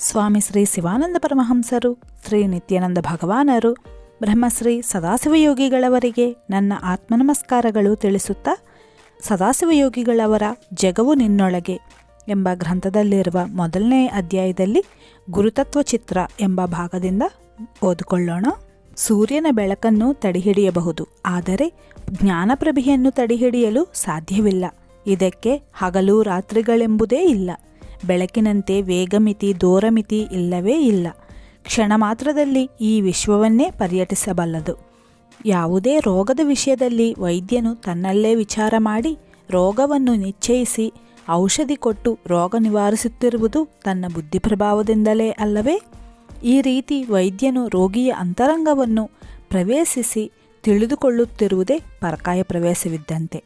ಸ್ವಾಮಿ ಶ್ರೀ ಶಿವಾನಂದ ಪರಮಹಂಸರು, ಶ್ರೀ ನಿತ್ಯಾನಂದ ಭಗವಾನರು, ಬ್ರಹ್ಮಶ್ರೀ ಸದಾಶಿವಯೋಗಿಗಳವರಿಗೆ ನನ್ನ ಆತ್ಮನಮಸ್ಕಾರಗಳು ತಿಳಿಸುತ್ತಾ ಸದಾಶಿವಯೋಗಿಗಳವರ ಜಗವು ನಿನ್ನೊಳಗೆ ಎಂಬ ಗ್ರಂಥದಲ್ಲಿರುವ ಮೊದಲನೇ ಅಧ್ಯಾಯದಲ್ಲಿ ಗುರುತತ್ವ ಚಿತ್ರ ಎಂಬ ಭಾಗದಿಂದ ಓದಿಕೊಳ್ಳೋಣ. ಸೂರ್ಯನ ಬೆಳಕನ್ನು ತಡೆಹಿಡಿಯಬಹುದು, ಆದರೆ ಜ್ಞಾನಪ್ರಭೆಯನ್ನು ತಡೆಹಿಡಿಯಲು ಸಾಧ್ಯವಿಲ್ಲ. ಇದಕ್ಕೆ ಹಗಲು ರಾತ್ರಿಗಳೆಂಬುದೇ ಇಲ್ಲ. ಬೆಳಕಿನಂತೆ ವೇಗಮಿತಿ ದೂರಮಿತಿ ಇಲ್ಲವೇ ಇಲ್ಲ. ಕ್ಷಣ ಮಾತ್ರದಲ್ಲಿ ಈ ವಿಶ್ವವನ್ನೇ ಪರ್ಯಟಿಸಬಲ್ಲದು. ಯಾವುದೇ ರೋಗದ ವಿಷಯದಲ್ಲಿ ವೈದ್ಯನು ತನ್ನಲ್ಲೇ ವಿಚಾರ ಮಾಡಿ ರೋಗವನ್ನು ನಿಶ್ಚಯಿಸಿ ಔಷಧಿ ಕೊಟ್ಟು ರೋಗ ನಿವಾರಿಸುತ್ತಿರುವುದು ತನ್ನ ಬುದ್ಧಿ ಪ್ರಭಾವದಿಂದಲೇ ಅಲ್ಲವೇ? ಈ ರೀತಿ ವೈದ್ಯನು ರೋಗಿಯ ಅಂತರಂಗವನ್ನು ಪ್ರವೇಶಿಸಿ ತಿಳಿದುಕೊಳ್ಳುತ್ತಿರುವುದೇ ಪರಕಾಯ ಪ್ರವೇಶವಿದ್ದಂತೆ.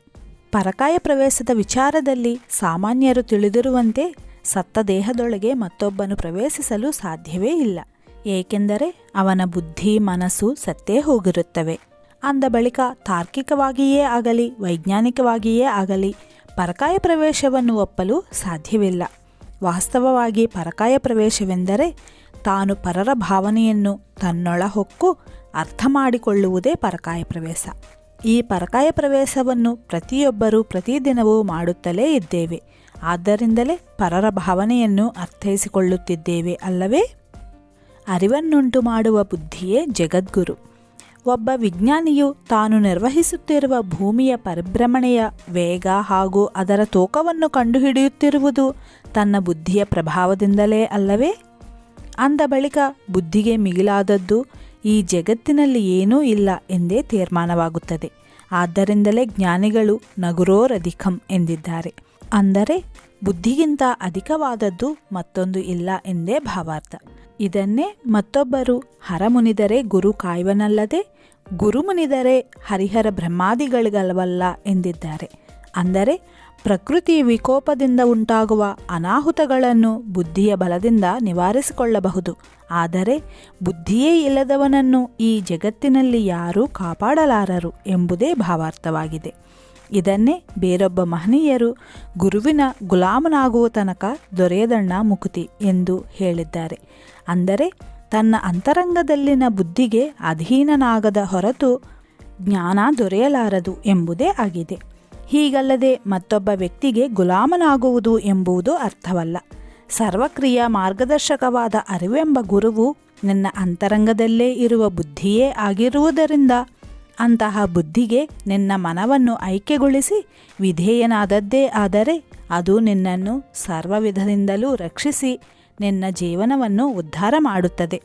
ಪರಕಾಯ ಪ್ರವೇಶದ ವಿಚಾರದಲ್ಲಿ ಸಾಮಾನ್ಯರು ತಿಳಿದಿರುವಂತೆ ಸತ್ತ ದೇಹದೊಳಗೆ ಮತ್ತೊಬ್ಬನು ಪ್ರವೇಶಿಸಲು ಸಾಧ್ಯವೇ ಇಲ್ಲ. ಏಕೆಂದರೆ ಅವನ ಬುದ್ಧಿ, ಮನಸ್ಸು ಸತ್ತೇ ಹೋಗಿರುತ್ತವೆ. ಅಂದ ಬಳಿಕ ತಾರ್ಕಿಕವಾಗಿಯೇ ಆಗಲಿ, ವೈಜ್ಞಾನಿಕವಾಗಿಯೇ ಆಗಲಿ ಪರಕಾಯ ಪ್ರವೇಶವನ್ನು ಒಪ್ಪಲು ಸಾಧ್ಯವಿಲ್ಲ. ವಾಸ್ತವವಾಗಿ ಪರಕಾಯ ಪ್ರವೇಶವೆಂದರೆ ತಾನು ಪರರ ಭಾವನೆಯನ್ನು ತನ್ನೊಳ ಹೊಕ್ಕು ಅರ್ಥ ಮಾಡಿಕೊಳ್ಳುವುದೇ ಪರಕಾಯ ಪ್ರವೇಶ. ಈ ಪರಕಾಯ ಪ್ರವೇಶವನ್ನು ಪ್ರತಿಯೊಬ್ಬರೂ ಪ್ರತಿದಿನವೂ ಮಾಡುತ್ತಲೇ ಇದ್ದೇವೆ. ಆದ್ದರಿಂದಲೇ ಪರರ ಭಾವನೆಯನ್ನು ಅರ್ಥೈಸಿಕೊಳ್ಳುತ್ತಿದ್ದೇವೆ ಅಲ್ಲವೇ? ಅರಿವನ್ನುಂಟು ಮಾಡುವ ಬುದ್ಧಿಯೇ ಜಗದ್ಗುರು. ಒಬ್ಬ ವಿಜ್ಞಾನಿಯು ತಾನು ನಿರ್ವಹಿಸುತ್ತಿರುವ ಭೂಮಿಯ ಪರಿಭ್ರಮಣೆಯ ವೇಗ ಹಾಗೂ ಅದರ ತೂಕವನ್ನು ಕಂಡುಹಿಡಿಯುತ್ತಿರುವುದು ತನ್ನ ಬುದ್ಧಿಯ ಪ್ರಭಾವದಿಂದಲೇ ಅಲ್ಲವೇ? ಅಂದ ಬಳಿಕ ಬುದ್ಧಿಗೆ ಮಿಗಿಲಾದದ್ದು ಈ ಜಗತ್ತಿನಲ್ಲಿ ಏನೂ ಇಲ್ಲ ಎಂದೇ ತೀರ್ಮಾನವಾಗುತ್ತದೆ. ಆದ್ದರಿಂದಲೇ ಜ್ಞಾನಿಗಳು ನಗುರೋರಧಿಕಂ ಎಂದಿದ್ದಾರೆ. ಅಂದರೆ, ಬುದ್ಧಿಗಿಂತ ಅಧಿಕವಾದದ್ದು ಮತ್ತೊಂದು ಇಲ್ಲ ಎಂದೇ ಭಾವಾರ್ಥ. ಇದನ್ನೇ ಮತ್ತೊಬ್ಬರು ಹರಮುನಿದರೆ ಗುರು ಕಾಯುವನಲ್ಲದೆ, ಗುರುಮುನಿದರೆ ಹರಿಹರ ಬ್ರಹ್ಮಾದಿಗಳಿಗಲ್ವಲ್ಲ ಎಂದಿದ್ದಾರೆ. ಅಂದರೆ ಪ್ರಕೃತಿ ವಿಕೋಪದಿಂದ ಉಂಟಾಗುವ ಅನಾಹುತಗಳನ್ನು ಬುದ್ಧಿಯ ಬಲದಿಂದ ನಿವಾರಿಸಿಕೊಳ್ಳಬಹುದು. ಆದರೆ ಬುದ್ಧಿಯೇ ಇಲ್ಲದವನನ್ನು ಈ ಜಗತ್ತಿನಲ್ಲಿ ಯಾರೂ ಕಾಪಾಡಲಾರರು ಎಂಬುದೇ ಭಾವಾರ್ಥವಾಗಿದೆ. ಇದನ್ನೇ ಬೇರೊಬ್ಬ ಮಹನೀಯರು ಗುರುವಿನ ಗುಲಾಮನಾಗುವ ತನಕ ದೊರೆಯದಣ್ಣ ಮುಕುತಿ ಎಂದು ಹೇಳಿದ್ದಾರೆ. ಅಂದರೆ ತನ್ನ ಅಂತರಂಗದಲ್ಲಿನ ಬುದ್ಧಿಗೆ ಅಧೀನನಾಗದ ಹೊರತು ಜ್ಞಾನ ದೊರೆಯಲಾರದು ಎಂಬುದೇ ಆಗಿದೆ. ಹೀಗಲ್ಲದೆ ಮತ್ತೊಬ್ಬ ವ್ಯಕ್ತಿಗೆ ಗುಲಾಮನಾಗುವುದು ಎಂಬುದು ಅರ್ಥವಲ್ಲ. ಸರ್ವಕ್ರಿಯ ಮಾರ್ಗದರ್ಶಕವಾದ ಅರಿವೆಂಬ ಗುರುವು ನನ್ನ ಅಂತರಂಗದಲ್ಲೇ ಇರುವ ಬುದ್ಧಿಯೇ ಆಗಿರುವುದರಿಂದ ಅಂತಹ ಬುದ್ಧಿಗೆ ನಿನ್ನ ಮನವನ್ನು ಐಕ್ಯಗೊಳಿಸಿ ವಿಧೇಯನಾದದ್ದೇ ಆದರೆ ಅದು ನಿನ್ನನ್ನು ಸರ್ವವಿಧದಿಂದಲೂ ರಕ್ಷಿಸಿ ನಿನ್ನ ಜೀವನವನ್ನು ಉದ್ಧಾರ ಮಾಡುತ್ತದೆ.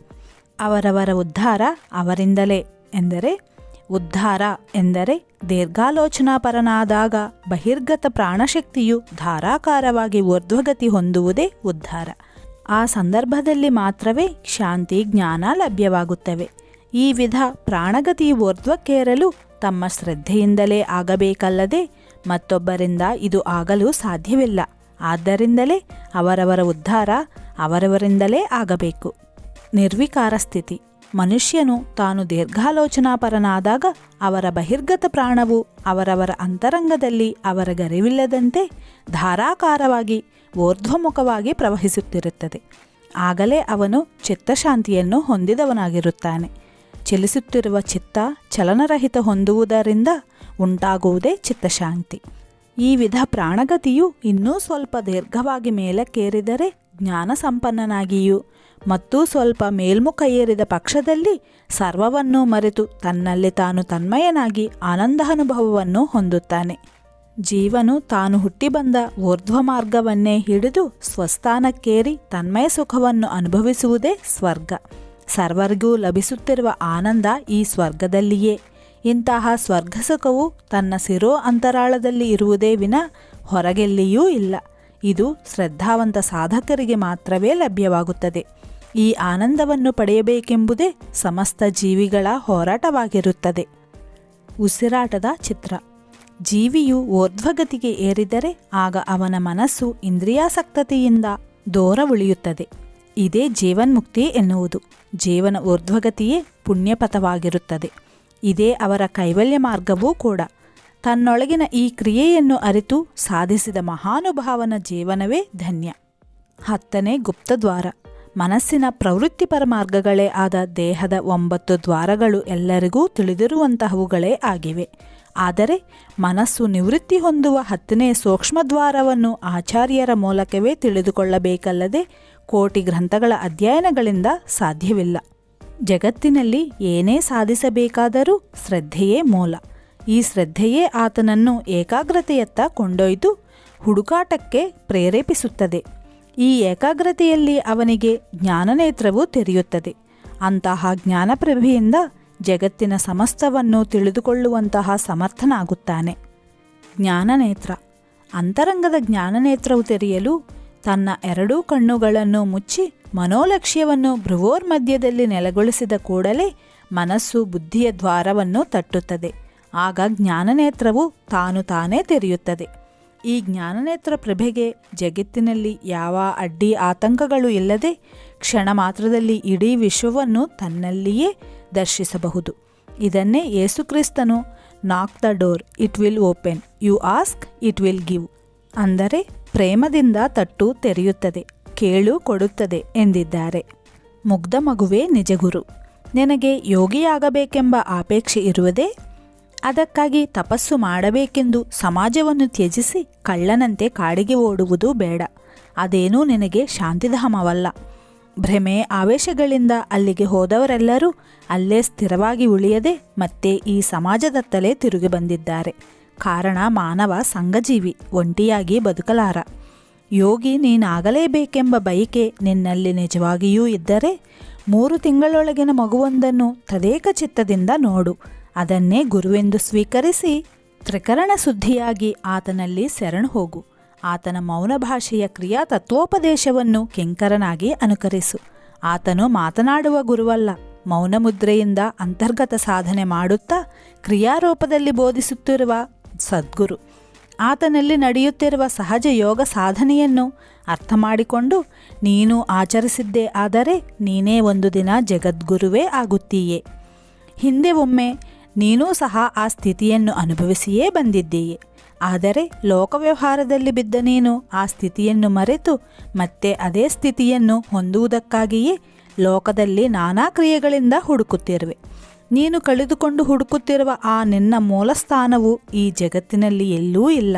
ಅವರವರ ಉದ್ಧಾರ ಅವರಿಂದಲೇ ಎಂದರೆ ಉದ್ಧಾರ ಎಂದರೆ ದೀರ್ಘಾಲೋಚನಾಪರನಾದಾಗ ಬಹಿರ್ಗತ ಪ್ರಾಣಶಕ್ತಿಯು ಧಾರಾಕಾರವಾಗಿ ಊರ್ಧ್ವಗತಿ ಹೊಂದುವುದೇ ಉದ್ಧಾರ. ಆ ಸಂದರ್ಭದಲ್ಲಿ ಮಾತ್ರವೇ ಶಾಂತಿ, ಜ್ಞಾನ ಲಭ್ಯವಾಗುತ್ತವೆ. ಈ ವಿಧ ಪ್ರಾಣಗತಿ ಊರ್ಧ್ವಕ್ಕೇರಲು ತಮ್ಮ ಶ್ರದ್ಧೆಯಿಂದಲೇ ಆಗಬೇಕಲ್ಲದೆ ಮತ್ತೊಬ್ಬರಿಂದ ಇದು ಆಗಲು ಸಾಧ್ಯವಿಲ್ಲ. ಆದ್ದರಿಂದಲೇ ಅವರವರ ಉದ್ಧಾರ ಅವರವರಿಂದಲೇ ಆಗಬೇಕು. ನಿರ್ವಿಕಾರ ಸ್ಥಿತಿ. ಮನುಷ್ಯನು ತಾನು ದೀರ್ಘಾಲೋಚನಾಪರನಾದಾಗ ಅವರ ಬಹಿರ್ಗತ ಪ್ರಾಣವು ಅವರವರ ಅಂತರಂಗದಲ್ಲಿ ಅವರ ಗರಿವಿಲ್ಲದಂತೆ ಧಾರಾಕಾರವಾಗಿ ಊರ್ಧ್ವಮುಖವಾಗಿ ಪ್ರವಹಿಸುತ್ತಿರುತ್ತದೆ. ಆಗಲೇ ಅವನು ಚಿತ್ತಶಾಂತಿಯನ್ನು ಹೊಂದಿದವನಾಗಿರುತ್ತಾನೆ. ಚಲಿಸುತ್ತಿರುವ ಚಿತ್ತ ಚಲನರಹಿತ ಹೊಂದುವುದರಿಂದ ಉಂಟಾಗುವುದೇ ಚಿತ್ತಶಾಂತಿ. ಈ ವಿಧ ಪ್ರಾಣಗತಿಯು ಇನ್ನೂ ಸ್ವಲ್ಪ ದೀರ್ಘವಾಗಿ ಮೇಲಕ್ಕೇರಿದರೆ ಜ್ಞಾನ ಸಂಪನ್ನನಾಗಿಯೂ ಮತ್ತು ಸ್ವಲ್ಪ ಮೇಲ್ಮುಖ ಏರಿದ ಪಕ್ಷದಲ್ಲಿ ಸರ್ವವನ್ನೂ ಮರೆತು ತನ್ನಲ್ಲಿ ತಾನು ತನ್ಮಯನಾಗಿ ಆನಂದಾನುಭವವನ್ನು ಹೊಂದುತ್ತಾನೆ. ಜೀವನು ತಾನು ಹುಟ್ಟಿ ಬಂದ ಊರ್ಧ್ವ ಮಾರ್ಗವನ್ನೇ ಹಿಡಿದು ಸ್ವಸ್ಥಾನಕ್ಕೇರಿ ತನ್ಮಯ ಸುಖವನ್ನು ಅನುಭವಿಸುವುದೇ ಸ್ವರ್ಗ. ಸರ್ವರಿಗೂ ಲಭಿಸುತ್ತಿರುವ ಆನಂದ ಈ ಸ್ವರ್ಗದಲ್ಲಿಯೇ. ಇಂತಹ ಸ್ವರ್ಗ ಸುಖವು ತನ್ನ ಸಿರೋ ಅಂತರಾಳದಲ್ಲಿ ಇರುವುದೇ ವಿನ ಹೊರಗೆಲ್ಲಿಯೂ ಇಲ್ಲ. ಇದು ಶ್ರದ್ಧಾವಂತ ಸಾಧಕರಿಗೆ ಮಾತ್ರವೇ ಲಭ್ಯವಾಗುತ್ತದೆ. ಈ ಆನಂದವನ್ನು ಪಡೆಯಬೇಕೆಂಬುದೇ ಸಮಸ್ತ ಜೀವಿಗಳ ಹೋರಾಟವಾಗಿರುತ್ತದೆ. ಉಸಿರಾಟದ ಚಿತ್ರ. ಜೀವಿಯು ಓರ್ಧ್ವಗತಿಗೆ ಏರಿದರೆ ಆಗ ಅವನ ಮನಸ್ಸು ಇಂದ್ರಿಯಾಸಕ್ತತೆಯಿಂದ ದೂರ ಉಳಿಯುತ್ತದೆ. ಇದೇ ಜೀವನ್ಮುಕ್ತಿ ಎನ್ನುವುದು. ಜೀವನ ಊರ್ಧ್ವಗತಿಯೇ ಪುಣ್ಯಪಥವಾಗಿರುತ್ತದೆ. ಇದೇ ಅವರ ಕೈವಲ್ಯ ಮಾರ್ಗವೂ ಕೂಡ. ತನ್ನೊಳಗಿನ ಈ ಕ್ರಿಯೆಯನ್ನು ಅರಿತು ಸಾಧಿಸಿದ ಮಹಾನುಭಾವನ ಜೀವನವೇ ಧನ್ಯ. ಹತ್ತನೇ ಗುಪ್ತದ್ವಾರ. ಮನಸ್ಸಿನ ಪ್ರವೃತ್ತಿಪರ ಮಾರ್ಗಗಳೇ ಆದ ದೇಹದ ಒಂಬತ್ತು ದ್ವಾರಗಳು ಎಲ್ಲರಿಗೂ ತಿಳಿದಿರುವಂತಹವುಗಳೇ ಆಗಿವೆ. ಆದರೆ ಮನಸ್ಸು ನಿವೃತ್ತಿ ಹೊಂದುವ ಹತ್ತನೇ ಸೂಕ್ಷ್ಮದ್ವಾರವನ್ನು ಆಚಾರ್ಯರ ಮೂಲಕವೇ ತಿಳಿದುಕೊಳ್ಳಬೇಕಲ್ಲದೆ ಕೋಟಿ ಗ್ರಂಥಗಳ ಅಧ್ಯಯನಗಳಿಂದ ಸಾಧ್ಯವಿಲ್ಲ. ಜಗತ್ತಿನಲ್ಲಿ ಏನೇ ಸಾಧಿಸಬೇಕಾದರೂ ಶ್ರದ್ಧೆಯೇ ಮೂಲ. ಈ ಶ್ರದ್ಧೆಯೇ ಆತನನ್ನು ಏಕಾಗ್ರತೆಯತ್ತ ಕೊಂಡೊಯ್ದು ಹುಡುಕಾಟಕ್ಕೆ ಪ್ರೇರೇಪಿಸುತ್ತದೆ. ಈ ಏಕಾಗ್ರತೆಯಲ್ಲಿ ಅವನಿಗೆ ಜ್ಞಾನನೇತ್ರವು ತೆರೆಯುತ್ತದೆ. ಅಂತಹ ಜ್ಞಾನಪ್ರಭೆಯಿಂದ ಜಗತ್ತಿನ ಸಮಸ್ತವನ್ನು ತಿಳಿದುಕೊಳ್ಳುವಂತಹ ಸಮರ್ಥನಾಗುತ್ತಾನೆ. ಜ್ಞಾನನೇತ್ರ. ಅಂತರಂಗದ ಜ್ಞಾನನೇತ್ರವು ತೆರೆಯಲು ತನ್ನ ಎರಡೂ ಕಣ್ಣುಗಳನ್ನು ಮುಚ್ಚಿ ಮನೋಲಕ್ಷ್ಯವನ್ನು ಭ್ರುವೋರ್ ಮಧ್ಯದಲ್ಲಿ ನೆಲೆಗೊಳಿಸಿದ ಕೂಡಲೇ ಮನಸ್ಸು ಬುದ್ಧಿಯ ದ್ವಾರವನ್ನು ತಟ್ಟುತ್ತದೆ. ಆಗ ಜ್ಞಾನನೇತ್ರವು ತಾನು ತಾನೇ ತೆರೆಯುತ್ತದೆ. ಈ ಜ್ಞಾನನೇತ್ರ ಪ್ರಭೆಗೆ ಜಗತ್ತಿನಲ್ಲಿ ಯಾವ ಅಡ್ಡಿ ಆತಂಕಗಳು ಇಲ್ಲದೆ ಕ್ಷಣ ಮಾತ್ರದಲ್ಲಿ ಇಡೀ ವಿಶ್ವವನ್ನು ತನ್ನಲ್ಲಿಯೇ ದರ್ಶಿಸಬಹುದು. ಇದನ್ನೇ ಯೇಸುಕ್ರಿಸ್ತನು knock the door it will open you ask it will give ಅಂದರೆ ಪ್ರೇಮದಿಂದ ತಟ್ಟು ತೆರೆಯುತ್ತದೆ, ಕೇಳು ಕೊಡುತ್ತದೆ ಎಂದಿದ್ದಾರೆ. ಮುಗ್ಧ ಮಗುವೇ ನಿಜಗುರು. ನಿನಗೆ ಯೋಗಿಯಾಗಬೇಕೆಂಬ ಆಪೇಕ್ಷೆ ಇರುವುದೇ ಅದಕ್ಕಾಗಿ ತಪಸ್ಸು ಮಾಡಬೇಕೆಂದು ಸಮಾಜವನ್ನು ತ್ಯಜಿಸಿ ಕಳ್ಳನಂತೆ ಕಾಡಿಗೆ ಓಡುವುದು ಬೇಡ. ಅದೇನೂ ನಿನಗೆ ಶಾಂತಿಧಾಮವಲ್ಲ. ಭ್ರಮೆ ಆವೇಶಗಳಿಂದ ಅಲ್ಲಿಗೆ ಹೋದವರೆಲ್ಲರೂ ಅಲ್ಲೇ ಸ್ಥಿರವಾಗಿ ಉಳಿಯದೆ ಮತ್ತೆ ಈ ಸಮಾಜದತ್ತಲೇ ತಿರುಗಿ ಬಂದಿದ್ದಾರೆ. ಕಾರಣ ಮಾನವ ಸಂಘಜೀವಿ, ಒಂಟಿಯಾಗಿ ಬದುಕಲಾರ. ಯೋಗಿ ನೀನಾಗಲೇಬೇಕೆಂಬ ಬಯಕೆ ನಿನ್ನಲ್ಲಿ ನಿಜವಾಗಿಯೂ ಇದ್ದರೆ ಮೂರು ತಿಂಗಳೊಳಗಿನ ಮಗುವೊಂದನ್ನು ತದೇಕ ಚಿತ್ತದಿಂದ ನೋಡು. ಅದನ್ನೇ ಗುರುವೆಂದು ಸ್ವೀಕರಿಸಿ ತ್ರಿಕರಣ ಸುದ್ದಿಯಾಗಿ ಆತನಲ್ಲಿ ಶರಣು ಹೋಗು. ಆತನ ಮೌನ ಭಾಷೆಯ ಕ್ರಿಯಾ ತತ್ವೋಪದೇಶವನ್ನು ಕೆಂಕರನಾಗಿ ಅನುಕರಿಸು. ಆತನು ಮಾತನಾಡುವ ಗುರುವಲ್ಲ, ಮೌನ ಮುದ್ರೆಯಿಂದ ಅಂತರ್ಗತ ಸಾಧನೆ ಮಾಡುತ್ತಾ ಕ್ರಿಯಾರೂಪದಲ್ಲಿ ಬೋಧಿಸುತ್ತಿರುವ ಸದ್ಗುರು. ಆತನಲ್ಲಿ ನಡೆಯುತ್ತಿರುವ ಸಹಜ ಯೋಗ ಸಾಧನೆಯನ್ನು ಅರ್ಥ ಮಾಡಿಕೊಂಡು ನೀನು ಆಚರಿಸಿದ್ದೇ ಆದರೆ ನೀನೇ ಒಂದು ದಿನ ಜಗದ್ಗುರುವೇ ಆಗುತ್ತೀಯೇ. ಹಿಂದೆ ಒಮ್ಮೆ ನೀನೂ ಸಹ ಆ ಸ್ಥಿತಿಯನ್ನು ಅನುಭವಿಸಿಯೇ ಬಂದಿದ್ದೀಯೆ. ಆದರೆ ಲೋಕವ್ಯವಹಾರದಲ್ಲಿ ಬಿದ್ದ ನೀನು ಆ ಸ್ಥಿತಿಯನ್ನು ಮರೆತು ಮತ್ತೆ ಅದೇ ಸ್ಥಿತಿಯನ್ನು ಹೊಂದುವುದಕ್ಕಾಗಿಯೇ ಲೋಕದಲ್ಲಿ ನಾನಾ ಕ್ರಿಯೆಗಳಿಂದ ಹುಡುಕುತ್ತಿರುವೆ. ನೀನು ಕಳೆದುಕೊಂಡು ಹುಡುಕುತ್ತಿರುವ ಆ ನಿನ್ನ ಮೂಲಸ್ಥಾನವು ಈ ಜಗತ್ತಿನಲ್ಲಿ ಎಲ್ಲೂ ಇಲ್ಲ.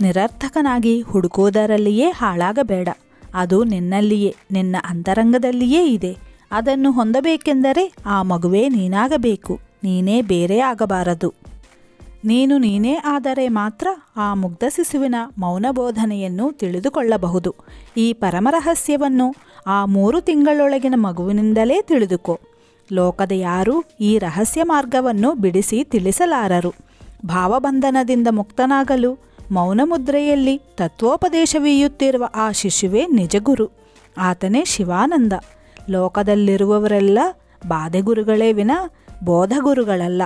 ನಿರರ್ಥಕನಾಗಿ ಹುಡುಕುವುದರಲ್ಲಿಯೇ ಹಾಳಾಗಬೇಡ. ಅದು ನಿನ್ನಲ್ಲಿಯೇ, ನಿನ್ನ ಅಂತರಂಗದಲ್ಲಿಯೇ ಇದೆ. ಅದನ್ನು ಹೊಂದಬೇಕೆಂದರೆ ಆ ಮಗುವೇ ನೀನಾಗಬೇಕು. ನೀನೇ ಬೇರೆ ಆಗಬಾರದು. ನೀನು ನೀನೇ ಆದರೆ ಮಾತ್ರ ಆ ಮುಗ್ಧ ಶಿಶುವಿನ ಮೌನಬೋಧನೆಯನ್ನು ತಿಳಿದುಕೊಳ್ಳಬಹುದು. ಈ ಪರಮರಹಸ್ಯವನ್ನು ಆ ಮೂರು ತಿಂಗಳೊಳಗಿನ ಮಗುವಿನಿಂದಲೇ ತಿಳಿದುಕೋ. ಲೋಕದ ಯಾರೂ ಈ ರಹಸ್ಯ ಮಾರ್ಗವನ್ನು ಬಿಡಿಸಿ ತಿಳಿಸಲಾರರು. ಭಾವಬಂಧನದಿಂದ ಮುಕ್ತನಾಗಲು ಮೌನಮುದ್ರೆಯಲ್ಲಿ ತತ್ವೋಪದೇಶವೀಯುತ್ತಿರುವ ಆ ಶಿಶುವೇ ನಿಜಗುರು. ಆತನೇ ಶಿವಾನಂದ. ಲೋಕದಲ್ಲಿರುವವರೆಲ್ಲ ಬಾಧೆಗುರುಗಳೇ ವಿನ ಬೋಧಗುರುಗಳಲ್ಲ.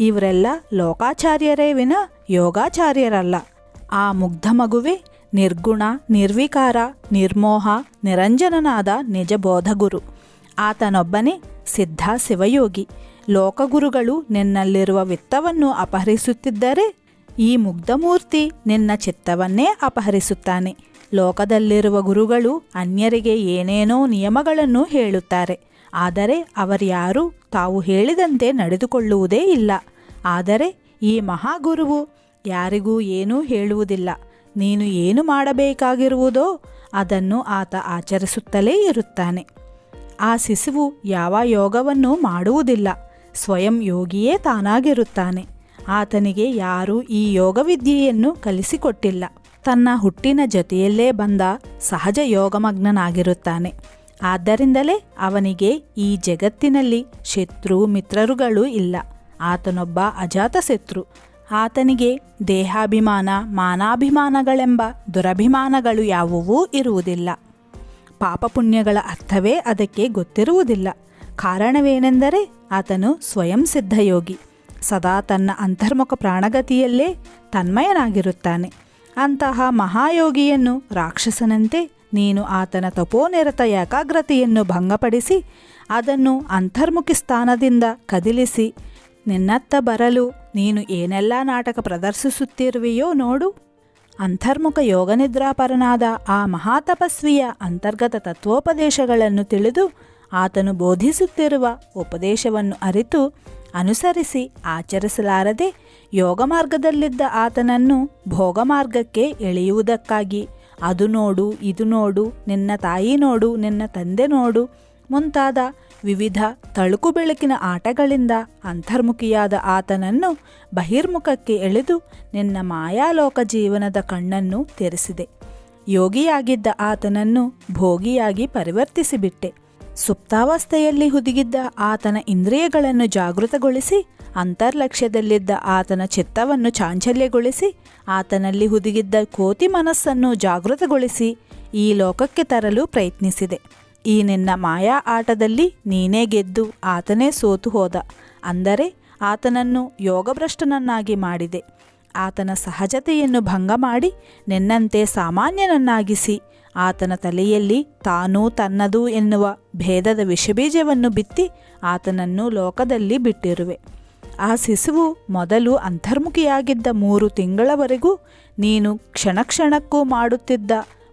ಇವರೆಲ್ಲ ಲೋಕಾಚಾರ್ಯರೇ ವಿನ ಯೋಗಾಚಾರ್ಯರಲ್ಲ. ಆ ಮುಗ್ಧ ಮಗುವೆ ನಿರ್ಗುಣ, ನಿರ್ವಿಕಾರ, ನಿರ್ಮೋಹ, ನಿರಂಜನನಾದ ನಿಜ ಬೋಧಗುರು. ಆತನೊಬ್ಬನೇ ಸಿದ್ಧ ಶಿವಯೋಗಿ. ಲೋಕಗುರುಗಳು ನಿನ್ನಲ್ಲಿರುವ ವಿತ್ತವನ್ನು ಅಪಹರಿಸುತ್ತಿದ್ದರೆ ಈ ಮುಗ್ಧಮೂರ್ತಿ ನಿನ್ನ ಚಿತ್ತವನ್ನೇ ಅಪಹರಿಸುತ್ತಾನೆ. ಲೋಕದಲ್ಲಿರುವ ಗುರುಗಳು ಅನ್ಯರಿಗೆ ಏನೇನೋ ನಿಯಮಗಳನ್ನು ಹೇಳುತ್ತಾರೆ. ಆದರೆ ಅವರ್ಯಾರೂ ತಾವು ಹೇಳಿದಂತೆ ನಡೆದುಕೊಳ್ಳುವುದೇ ಇಲ್ಲ. ಆದರೆ ಈ ಮಹಾಗುರುವು ಯಾರಿಗೂ ಏನೂ ಹೇಳುವುದಿಲ್ಲ. ನೀನು ಏನು ಮಾಡಬೇಕಾಗಿರುವುದೋ ಅದನ್ನು ಆತ ಆಚರಿಸುತ್ತಲೇ ಇರುತ್ತಾನೆ. ಆ ಶಿಶುವು ಯಾವ ಯೋಗವನ್ನು ಮಾಡುವುದಿಲ್ಲ. ಸ್ವಯಂ ಯೋಗಿಯೇ ತಾನಾಗಿರುತ್ತಾನೆ. ಆತನಿಗೆ ಯಾರೂ ಈ ಯೋಗವಿದ್ಯೆಯನ್ನು ಕಲಿಸಿಕೊಟ್ಟಿಲ್ಲ. ತನ್ನ ಹುಟ್ಟಿನ ಜೊತೆಯಲ್ಲೇ ಬಂದ ಸಹಜ ಯೋಗಮಗ್ನನಾಗಿರುತ್ತಾನೆ. ಆದ್ದರಿಂದಲೇ ಅವನಿಗೆ ಈ ಜಗತ್ತಿನಲ್ಲಿ ಶತ್ರು ಮಿತ್ರರುಗಳು ಇಲ್ಲ. ಆತನೊಬ್ಬ ಅಜಾತ ಶತ್ರು. ಆತನಿಗೆ ದೇಹಾಭಿಮಾನ, ಮಾನಾಭಿಮಾನಗಳೆಂಬ ದುರಭಿಮಾನಗಳು ಯಾವುವೂ ಇರುವುದಿಲ್ಲ. ಪಾಪಪುಣ್ಯಗಳ ಅರ್ಥವೇ ಅದಕ್ಕೆ ಗೊತ್ತಿರುವುದಿಲ್ಲ. ಕಾರಣವೇನೆಂದರೆ ಆತನು ಸ್ವಯಂ ಸಿದ್ಧಯೋಗಿ. ಸದಾ ತನ್ನ ಅಂತರ್ಮುಖ ಪ್ರಾಣಗತಿಯಲ್ಲೇ ತನ್ಮಯನಾಗಿರುತ್ತಾನೆ. ಅಂತಹ ಮಹಾಯೋಗಿಯನ್ನು ರಾಕ್ಷಸನಂತೆ ನೀನು ಆತನ ತಪೋನಿರತ ಏಕಾಗ್ರತೆಯನ್ನು ಭಂಗಪಡಿಸಿ ಅದನ್ನು ಅಂತರ್ಮುಖಿ ಸ್ಥಾನದಿಂದ ಕದಿಲಿಸಿ, ನಿನ್ನತ್ತ ಬರಲು ನೀನು ಏನೆಲ್ಲ ನಾಟಕ ಪ್ರದರ್ಶಿಸುತ್ತಿರುವೆಯೋ ನೋಡು. ಅಂತರ್ಮುಖ ಯೋಗನಿದ್ರಾಪರನಾದ ಆ ಮಹಾತಪಸ್ವಿಯ ಅಂತರ್ಗತ ತತ್ವೋಪದೇಶಗಳನ್ನು ತಿಳಿದು ಆತನು ಬೋಧಿಸುತ್ತಿರುವ ಉಪದೇಶವನ್ನು ಅರಿತು ಅನುಸರಿಸಿ ಆಚರಿಸಲಾರದೆ ಯೋಗ ಮಾರ್ಗದಲ್ಲಿದ್ದ ಆತನನ್ನು ಭೋಗ ಮಾರ್ಗಕ್ಕೆ ಎಳೆಯುವುದಕ್ಕಾಗಿ ಅದು ನೋಡು, ಇದು ನೋಡು, ನಿನ್ನ ತಾಯಿ ನೋಡು, ನಿನ್ನ ತಂದೆ ನೋಡು ಮುಂತಾದ ವಿವಿಧ ತಳುಕು ಬೆಳಕಿನ ಆಟಗಳಿಂದ ಅಂತರ್ಮುಖಿಯಾದ ಆತನನ್ನು ಬಹಿರ್ಮುಖಕ್ಕೆ ಎಳೆದು ನಿನ್ನ ಮಾಯಾಲೋಕ ಜೀವನದ ಕಣ್ಣನ್ನು ತೆರೆಸಿದೆ. ಯೋಗಿಯಾಗಿದ್ದ ಆತನನ್ನು ಭೋಗಿಯಾಗಿ ಪರಿವರ್ತಿಸಿಬಿಟ್ಟೆ. ಸುಪ್ತಾವಸ್ಥೆಯಲ್ಲಿ ಹುದುಗಿದ್ದ ಆತನ ಇಂದ್ರಿಯಗಳನ್ನು ಜಾಗೃತಗೊಳಿಸಿ, ಅಂತರ್ಲಕ್ಷ್ಯದಲ್ಲಿದ್ದ ಆತನ ಚಿತ್ತವನ್ನು ಚಾಂಚಲ್ಯಗೊಳಿಸಿ, ಆತನಲ್ಲಿ ಹುದುಗಿದ್ದ ಕೋತಿ ಮನಸ್ಸನ್ನು ಜಾಗೃತಗೊಳಿಸಿ ಈ ಲೋಕಕ್ಕೆ ತರಲು ಪ್ರಯತ್ನಿಸಿದೆ. ಈ ನಿನ್ನ ಮಾಯಾ ಆಟದಲ್ಲಿ ನೀನೇ ಗೆದ್ದು ಆತನೇ ಸೋತು ಹೋದ. ಅಂದರೆ ಆತನನ್ನು ಯೋಗಭ್ರಷ್ಟನನ್ನಾಗಿ ಮಾಡಿದೆ. ಆತನ ಸಹಜತೆಯನ್ನು ಭಂಗ ಮಾಡಿ ನಿನ್ನಂತೆ ಸಾಮಾನ್ಯನನ್ನಾಗಿಸಿ ಆತನ ತಲೆಯಲ್ಲಿ ತಾನೂ ತನ್ನದು ಎನ್ನುವ ಭೇದದ ವಿಷಬೀಜವನ್ನು ಬಿತ್ತಿ ಆತನನ್ನು ಲೋಕದಲ್ಲಿ ಬಿಟ್ಟಿರುವೆ. ಆ ಶಿಶುವು ಮೊದಲು ಅಂತರ್ಮುಖಿಯಾಗಿದ್ದ ಮೂರು ತಿಂಗಳವರೆಗೂ ನೀನು ಕ್ಷಣಕ್ಷಣಕ್ಕೂ ಮಾಡುತ್ತಿದ್ದ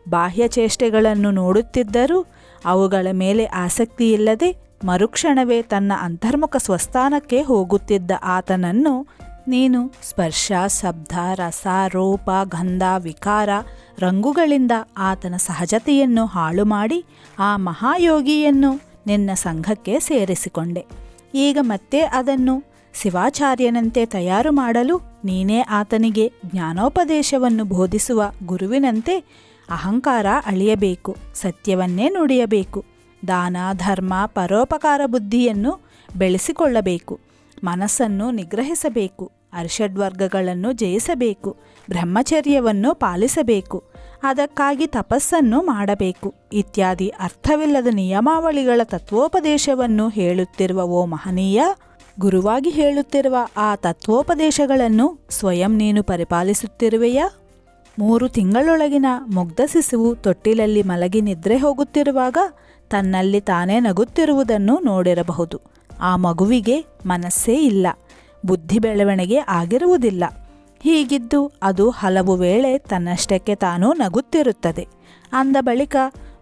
ಬಾಹ್ಯ ಚೇಷ್ಟೆಗಳನ್ನು ನೋಡುತ್ತಿದ್ದರೂ ಅವುಗಳ ಮೇಲೆ ಆಸಕ್ತಿಯಿಲ್ಲದೆ ಮರುಕ್ಷಣವೇ ತನ್ನ ಅಂತರ್ಮುಖ ಸ್ವಸ್ಥಾನಕ್ಕೆ ಹೋಗುತ್ತಿದ್ದ ಆತನನ್ನು ನೀನು ಸ್ಪರ್ಶ, ಶಬ್ದ, ರಸ, ರೂಪ, ಗಂಧ, ವಿಕಾರ, ರಂಗುಗಳಿಂದ ಆತನ ಸಹಜತೆಯನ್ನು ಹಾಳು ಮಾಡಿ ಆ ಮಹಾಯೋಗಿಯನ್ನು ನಿನ್ನ ಸಂಘಕ್ಕೆ ಸೇರಿಸಿಕೊಂಡೆ. ಈಗ ಮತ್ತೆ ಅದನ್ನು ಶಿವಾಚಾರ್ಯನಂತೆ ತಯಾರು ಮಾಡಲು ನೀನೇ ಆತನಿಗೆ ಜ್ಞಾನೋಪದೇಶವನ್ನು ಬೋಧಿಸುವ ಗುರುವಿನಂತೆ ಅಹಂಕಾರ ಅಳಿಯಬೇಕು, ಸತ್ಯವನ್ನೇ ನುಡಿಯಬೇಕು, ದಾನ, ಧರ್ಮ, ಪರೋಪಕಾರ ಬುದ್ಧಿಯನ್ನು ಬೆಳೆಸಿಕೊಳ್ಳಬೇಕು, ಮನಸ್ಸನ್ನು ನಿಗ್ರಹಿಸಬೇಕು. ಅರ್ಷಡ್ವರ್ಗಗಳನ್ನು ಜಯಿಸಬೇಕು, ಬ್ರಹ್ಮಚರ್ಯವನ್ನು ಪಾಲಿಸಬೇಕು, ಅದಕ್ಕಾಗಿ ತಪಸ್ಸನ್ನು ಮಾಡಬೇಕು ಇತ್ಯಾದಿ ಅರ್ಥವಿಲ್ಲದ ನಿಯಮಾವಳಿಗಳ ತತ್ವೋಪದೇಶವನ್ನು ಹೇಳುತ್ತಿರುವ ಓ ಮಹನೀಯ, ಗುರುವಾಗಿ ಹೇಳುತ್ತಿರುವ ಆ ತತ್ವೋಪದೇಶಗಳನ್ನು ಸ್ವಯಂ ನೀನು ಪರಿಪಾಲಿಸುತ್ತಿರುವೆಯಾ? ಮೂರು ತಿಂಗಳೊಳಗಿನ ಮುಗ್ಧ ಶಿಶುವು ತೊಟ್ಟಿಲಲ್ಲಿ ಮಲಗಿ ನಿದ್ರೆ ಹೋಗುತ್ತಿರುವಾಗ ತನ್ನಲ್ಲಿ ತಾನೇ ನಗುತ್ತಿರುವುದನ್ನು ನೋಡಿರಬಹುದು. ಆ ಮಗುವಿಗೆ ಮನಸ್ಸೇ ಇಲ್ಲ. ಬುದ್ಧಿ ಬೆಳವಣಿಗೆ ಆಗಿರುವುದಿಲ್ಲ. ಹೀಗಿದ್ದು ಅದು ಹಲವು ವೇಳೆ ತನ್ನಷ್ಟಕ್ಕೆ ತಾನು ನಗುತ್ತಿರುತ್ತದೆ. ಅಂದ ಬಳಿಕ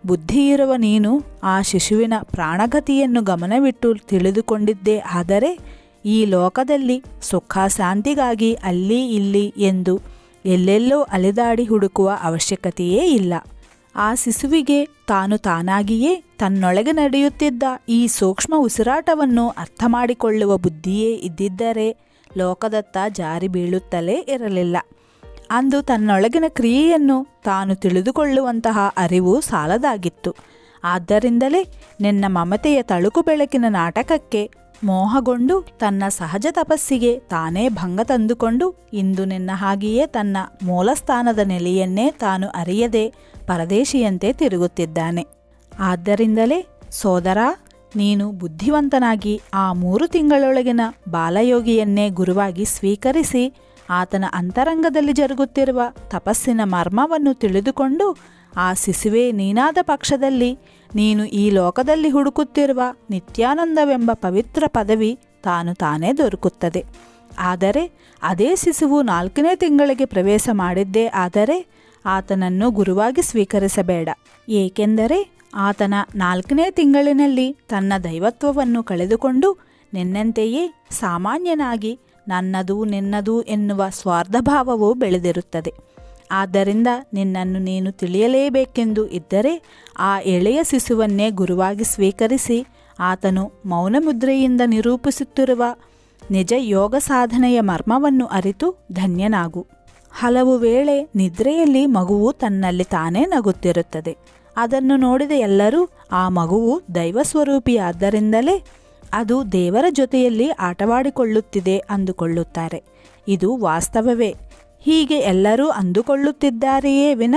ಬುದ್ಧಿಯಿರುವ ನೀನು ಆ ಶಿಶುವಿನ ಪ್ರಾಣಗತಿಯನ್ನು ಗಮನವಿಟ್ಟು ತಿಳಿದುಕೊಂಡಿದ್ದೇ ಆದರೆ, ಈ ಲೋಕದಲ್ಲಿ ಸುಖ ಶಾಂತಿಗಾಗಿ ಅಲ್ಲಿ ಇಲ್ಲಿ ಎಂದು ಎಲ್ಲೆಲ್ಲೋ ಅಲೆದಾಡಿ ಹುಡುಕುವ ಅವಶ್ಯಕತೆಯೇ ಇಲ್ಲ. ಆ ಶಿಶುವಿಗೆ ತಾನು ತಾನಾಗಿಯೇ ತನ್ನೊಳಗೆ ನಡೆಯುತ್ತಿದ್ದ ಈ ಸೂಕ್ಷ್ಮ ಉಸಿರಾಟವನ್ನು ಅರ್ಥ ಮಾಡಿಕೊಳ್ಳುವ ಬುದ್ಧಿಯೇ ಇದ್ದಿದ್ದರೆ ಲೋಕದತ್ತ ಜಾರಿ ಬೀಳುತ್ತಲೇ ಇರಲಿಲ್ಲ. ಅಂದು ತನ್ನೊಳಗಿನ ಕ್ರಿಯೆಯನ್ನು ತಾನು ತಿಳಿದುಕೊಳ್ಳುವಂತಹ ಅರಿವು ಸಾಲದಾಗಿತ್ತು. ಆದ್ದರಿಂದಲೇ ನಿನ್ನ ಮಮತೆಯ ತಳುಕು ಬೆಳಕಿನ ನಾಟಕಕ್ಕೆ ಮೋಹಗೊಂಡು ತನ್ನ ಸಹಜ ತಪಸ್ಸಿಗೆ ತಾನೇ ಭಂಗ ತಂದುಕೊಂಡು ಇಂದು ನಿನ್ನ ಹಾಗೆಯೇ ತನ್ನ ಮೂಲಸ್ಥಾನದ ನೆಲೆಯನ್ನೇ ತಾನು ಅರಿಯದೆ ಪರದೇಶಿಯಂತೆ ತಿರುಗುತ್ತಿದ್ದಾನೆ. ಆದ್ದರಿಂದಲೇ, ಸೋದರ, ನೀನು ಬುದ್ಧಿವಂತನಾಗಿ ಆ ಮೂರು ತಿಂಗಳೊಳಗಿನ ಬಾಲಯೋಗಿಯನ್ನೇ ಗುರುವಾಗಿ ಸ್ವೀಕರಿಸಿ, ಆತನ ಅಂತರಂಗದಲ್ಲಿ ಜರುಗುತ್ತಿರುವ ತಪಸ್ಸಿನ ಮರ್ಮವನ್ನು ತಿಳಿದುಕೊಂಡು, ಆ ಶಿಶುವೇ ನೀನಾದ ಪಕ್ಷದಲ್ಲಿ, ನೀನು ಈ ಲೋಕದಲ್ಲಿ ಹುಡುಕುತ್ತಿರುವ ನಿತ್ಯಾನಂದವೆಂಬ ಪವಿತ್ರ ಪದವಿ ತಾನು ತಾನೇ ದೊರಕುತ್ತದೆ. ಆದರೆ, ಅದೇ ಶಿಶುವು ನಾಲ್ಕನೇ ತಿಂಗಳಿಗೆ ಪ್ರವೇಶ ಮಾಡಿದ್ದೇ ಆದರೆ ಆತನನ್ನು ಗುರುವಾಗಿ ಸ್ವೀಕರಿಸಬೇಡ. ಏಕೆಂದರೆ ಆತನ ನಾಲ್ಕನೇ ತಿಂಗಳಿನಲ್ಲಿ ತನ್ನ ದೈವತ್ವವನ್ನು ಕಳೆದುಕೊಂಡು ನಿನ್ನಂತೆಯೇ ಸಾಮಾನ್ಯನಾಗಿ ನನ್ನದು ನಿನ್ನದು ಎನ್ನುವ ಸ್ವಾರ್ಥಭಾವವು ಬೆಳೆದಿರುತ್ತದೆ. ಆದ್ದರಿಂದ ನಿನ್ನನ್ನು ನೀನು ತಿಳಿಯಲೇಬೇಕೆಂದು ಇದ್ದರೆ ಆ ಎಳೆಯ ಶಿಶುವನ್ನೇ ಗುರುವಾಗಿ ಸ್ವೀಕರಿಸಿ ಆತನು ಮೌನಮುದ್ರೆಯಿಂದ ನಿರೂಪಿಸುತ್ತಿರುವ ನಿಜ ಯೋಗ ಸಾಧನೆಯ ಮರ್ಮವನ್ನು ಅರಿತು ಧನ್ಯನಾಗು. ಹಲವು ವೇಳೆ ನಿದ್ರೆಯಲ್ಲಿ ಮಗುವು ತನ್ನಲ್ಲಿ ತಾನೇ ನಗುತ್ತಿರುತ್ತದೆ. ಅದನ್ನು ನೋಡಿದ ಎಲ್ಲರೂ, ಆ ಮಗುವು ದೈವ ಸ್ವರೂಪಿಯಾದ್ದರಿಂದಲೇ ಅದು ದೇವರ ಜೊತೆಯಲ್ಲಿ ಆಟವಾಡಿಕೊಳ್ಳುತ್ತಿದೆ ಅಂದುಕೊಳ್ಳುತ್ತಾರೆ. ಇದು ವಾಸ್ತವವೇ. ಹೀಗೆ ಎಲ್ಲರೂ ಅಂದುಕೊಳ್ಳುತ್ತಿದ್ದಾರೆಯೇ ವಿನ,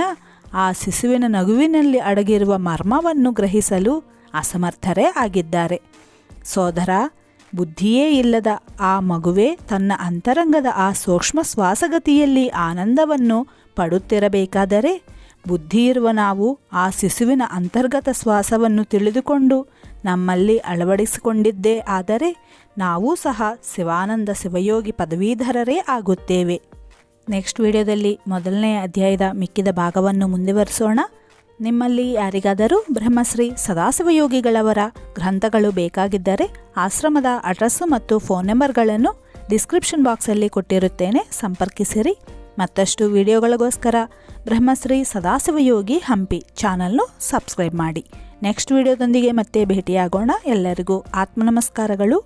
ಆ ಶಿಶುವಿನ ನಗುವಿನಲ್ಲಿ ಅಡಗಿರುವ ಮರ್ಮವನ್ನು ಗ್ರಹಿಸಲು ಅಸಮರ್ಥರೇ ಆಗಿದ್ದಾರೆ. ಸೋದರ ಬುದ್ಧಿಯೇ ಇಲ್ಲದ ಆ ಮಗುವೆ ತನ್ನ ಅಂತರಂಗದ ಆ ಸೂಕ್ಷ್ಮ ಶ್ವಾಸಗತಿಯಲ್ಲಿ ಆನಂದವನ್ನು ಪಡುತ್ತಿರಬೇಕಾದರೆ ಬುದ್ಧಿಯಿರುವ ನಾವು ಆ ಶಿಶುವಿನ ಅಂತರ್ಗತ ಶ್ವಾಸವನ್ನು ತಿಳಿದುಕೊಂಡು ನಮ್ಮಲ್ಲಿ ಅಳವಡಿಸಿಕೊಂಡಿದ್ದೇ ಆದರೆ ನಾವೂ ಸಹ ಶಿವಾನಂದ ಶಿವಯೋಗಿ ಪದವೀಧರರೇ ಆಗುತ್ತೇವೆ. ನೆಕ್ಸ್ಟ್ ವಿಡಿಯೋದಲ್ಲಿ ಮೊದಲನೇ ಅಧ್ಯಾಯದ ಮಿಕ್ಕಿದ ಭಾಗವನ್ನು ಮುಂದುವರಿಸೋಣ. ನಿಮ್ಮಲ್ಲಿ ಯಾರಿಗಾದರೂ ಬ್ರಹ್ಮಶ್ರೀ ಸದಾಶಿವಯೋಗಿಗಳವರ ಗ್ರಂಥಗಳು ಬೇಕಾಗಿದ್ದರೆ ಆಶ್ರಮದ ಅಡ್ರೆಸ್ಸು ಮತ್ತು ಫೋನ್ ನಂಬರ್ಗಳನ್ನು ಡಿಸ್ಕ್ರಿಪ್ಷನ್ ಬಾಕ್ಸಲ್ಲಿ ಕೊಟ್ಟಿರುತ್ತೇನೆ. ಸಂಪರ್ಕಿಸಿರಿ. ಮತ್ತಷ್ಟು ವಿಡಿಯೋಗಳಿಗೋಸ್ಕರ ಬ್ರಹ್ಮಶ್ರೀ ಸದಾಶಿವಯೋಗಿ ಹಂಪಿ ಚಾನಲ್ನು ಸಬ್ಸ್ಕ್ರೈಬ್ ಮಾಡಿ. ನೆಕ್ಸ್ಟ್ ವಿಡಿಯೋದೊಂದಿಗೆ ಮತ್ತೆ ಭೇಟಿಯಾಗೋಣ. ಎಲ್ಲರಿಗೂ ಆತ್ಮ ನಮಸ್ಕಾರಗಳು